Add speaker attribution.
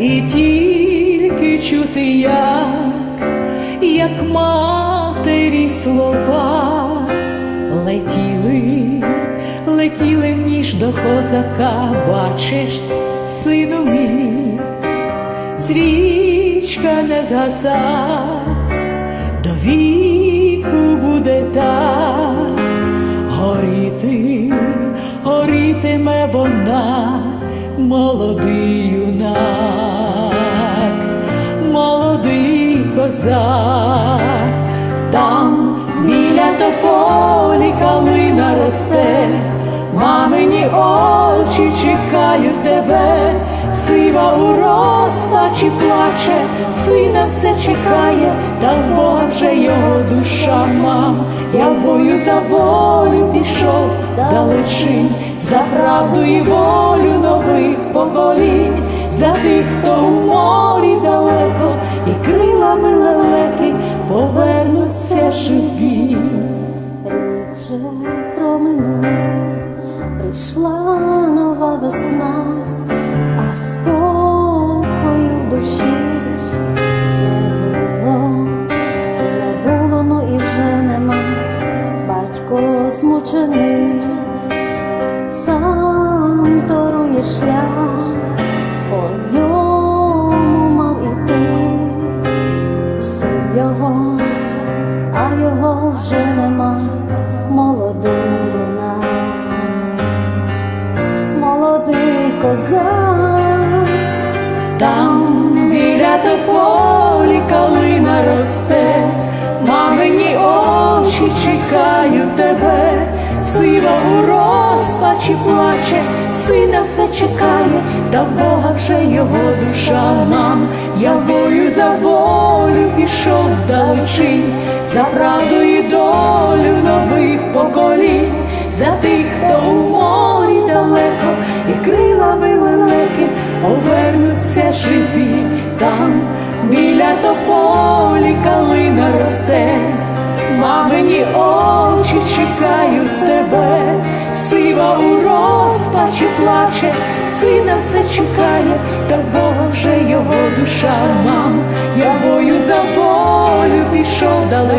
Speaker 1: і тільки чути, як, як матері слова летіли, летіли в ніж до козака, бачиш, сину мій, свічка не згаса, до віку буде так горіти, горітиме вона, молодий юнак, молодий козак, там біля тополі калина росте, мамині очі чекають тебе, сива у розпачі плаче, сина все чекає, в вже його душа мам. Я бою за волю пішов далечінь, за правду і волю тих, хто у морі далеко, і крилами лелеки повернуться живі.
Speaker 2: Рік вже проминув, прийшла нова весна, а спокою в душі не було, не було, ну і вже нема. Батько змучений, шлях, його вже нема, молодий юнак, молодий козак,
Speaker 1: Там біля тополі калина росте, мамині очі чекають тебе, сива у розпачі плаче, сина все чекає, та в Бога вже його душа мам. Я бою за волю пішов далечінь, за правду і долю нових поколінь, за тих, хто у морі далеко, і крилами великі повернуться живі. Там, біля тополі калина росте, мамині очі чекають тебе, сива у розпачі плаче, сина все чекає, та Бога вже його душа. Мам. Я бою